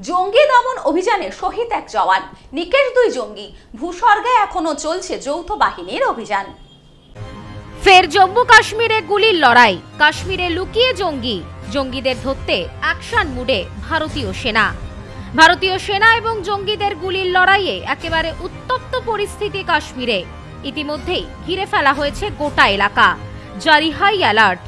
জঙ্গি দমন অভিযানে শহীদ এক জওয়ান। নিকেশ দুই জঙ্গি। ভূস্বর্গে এখনও চলছে যৌথ বাহিনীর অভিযান। ফের জম্মু কাশ্মীরে গুলির লড়াই। কাশ্মীরে লুকিয়ে জঙ্গি। জঙ্গিদের ধরতে অ্যাকশন মুডে ভারতীয় সেনা। ভারতীয় সেনা এবং জঙ্গিদের গুলির লড়াইয়ে একেবারে উত্তপ্ত পরিস্থিতি কাশ্মীরে। ইতিমধ্যেই ঘিরে ফেলা হয়েছে গোটা এলাকা। জারি হাই অ্যালার্ট।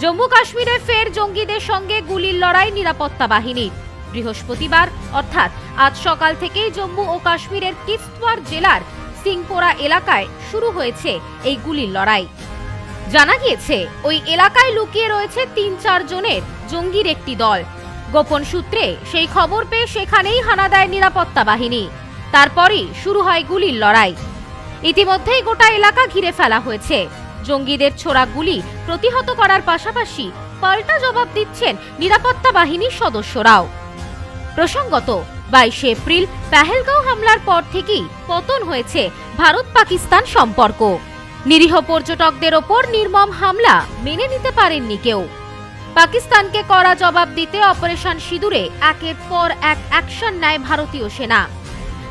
জম্মু কাশ্মীরে ফের জঙ্গিদের সঙ্গে গুলির লড়াই নিরাপত্তা বাহিনীর। বৃহস্পতিবার, অর্থাৎ আজ সকাল থেকেই জম্মু ও কাশ্মীরের কিস্তওয়ার জেলার সিংপোরা এলাকায় শুরু হয়েছে এই গুলির লড়াই। জানা গিয়েছে, ওই এলাকায় লুকিয়ে রয়েছে তিন চার জনের জঙ্গির একটি দল। গোপন সূত্রে সেই খবর পেয়ে সেখানেই হানা দেয় নিরাপত্তা বাহিনী। তারপরই শুরু হয় গুলির লড়াই। ইতিমধ্যেই গোটা এলাকা ঘিরে ফেলা হয়েছে। জঙ্গিদের ছোড়া গুলি প্রতিহত করার পাশাপাশি পাল্টা জবাব দিচ্ছেন নিরাপত্তা বাহিনীর সদস্যরাও। প্রসঙ্গত, বাইশে এপ্রিল পেহেলগাঁও হামলার পর থেকেই পতন হয়েছে ভারত পাকিস্তান সম্পর্ক। নিরীহ পর্যটকদের ওপর নির্মম হামলা মেনে নিতে পারেননি কেউ। পাকিস্তানকে কড়া জবাব দিতে অপারেশন সিঁদুরে একের পর এক অ্যাকশন নেয় ভারতীয় সেনা।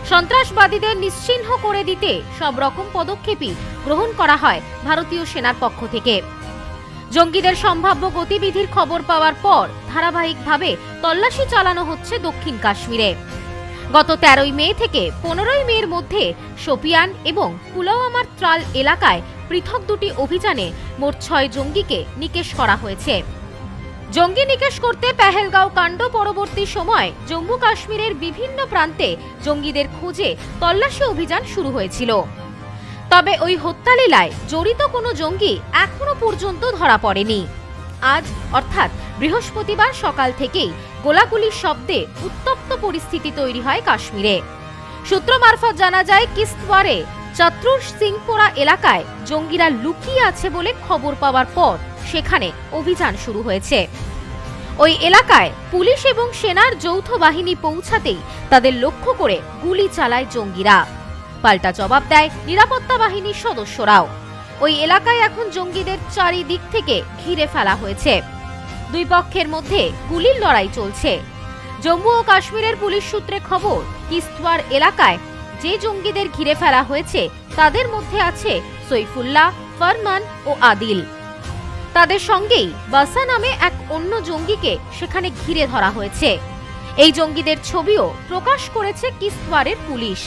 সন্ত্রাসবাদীদের নিশ্চিহ্ন করে দিতে সব রকম পদক্ষেপই গ্রহণ করা হয় ভারতীয় সেনার পক্ষ থেকে। জঙ্গিদের সম্ভাব্য গতিবিধির খবর পাওয়ার পর ধারাবাহিকভাবে তল্লাশি চালানো হচ্ছে দক্ষিণ কাশ্মীরে। গত তেরোই মে থেকে পনেরোই মের মধ্যে শোপিয়ান এবং পুলওয়ামার ত্রাল এলাকায় পৃথক দুটি অভিযানে মোট ছয় জঙ্গিকে নিকেশ করা হয়েছে। জঙ্গি নিকেশ করতে পেহেলগাঁও কাণ্ড পরবর্তী সময় জম্মু কাশ্মীরের বিভিন্ন প্রান্তে জঙ্গিদের খুঁজে তল্লাশি অভিযান শুরু হয়েছিল। তবে ওই হত্যালীলায় জড়িত কোনো জঙ্গি এখনও পর্যন্ত ধরা পড়েনি। আজ, অর্থাৎ বৃহস্পতিবার সকাল থেকেই গোলাগুলির শব্দে উত্তপ্ত পরিস্থিতি তৈরি হয় কাশ্মীরে। সূত্র মারফত জানা যায়, কিস্তওয়ারে চত্রুর সিংপোরা এলাকায় জঙ্গিরা লুকিয়ে আছে বলে খবর পাওয়ার পর সেখানে অভিযান শুরু হয়েছে। ওই এলাকায় পুলিশ এবং সেনার যৌথ বাহিনী পৌঁছাতেই তাদের লক্ষ্য করে গুলি চালায় জঙ্গিরা। পাল্টা জবাব দেয় নিরাপত্তা বাহিনীর সদস্যরাও। ওই এলাকায় এখন জঙ্গিদের চারিদিক থেকে ঘিরে ফেলা হয়েছে। দুই পক্ষের মধ্যে গুলির লড়াই চলছে। জম্মু ও কাশ্মীরের পুলিশ সূত্রে খবর, কিস্তওয়ার এলাকায় যে জঙ্গিদের ঘিরে ফেলা হয়েছে, তাদের মধ্যে আছে সৈফুল্লাহ, ফরমান ও আদিল। তাদের সঙ্গেই বাসা নামে এক অন্য জঙ্গিকে সেখানে ঘিরে ধরা হয়েছে। এই জঙ্গিদের ছবিও প্রকাশ করেছে কিস্তওয়ারের পুলিশ।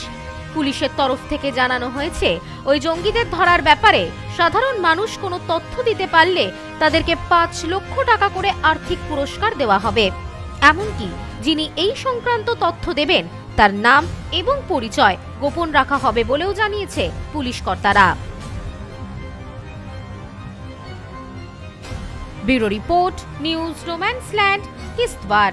পুলিশের তরফ থেকে জানানো হয়েছে, ওই জঙ্গিদের ধরার ব্যাপারে সাধারণ মানুষ কোনো তথ্য দিতে পারলে তাদেরকে পাঁচ লক্ষ টাকা করে আর্থিক পুরস্কার দেওয়া হবে। এমনকি যিনি এই সংক্রান্ত তথ্য দেবেন, তার নাম এবং পরিচয় গোপন রাখা হবে বলেও জানিয়েছে পুলিশ কর্তারা। Bureau report, news no man's land Kishtwar.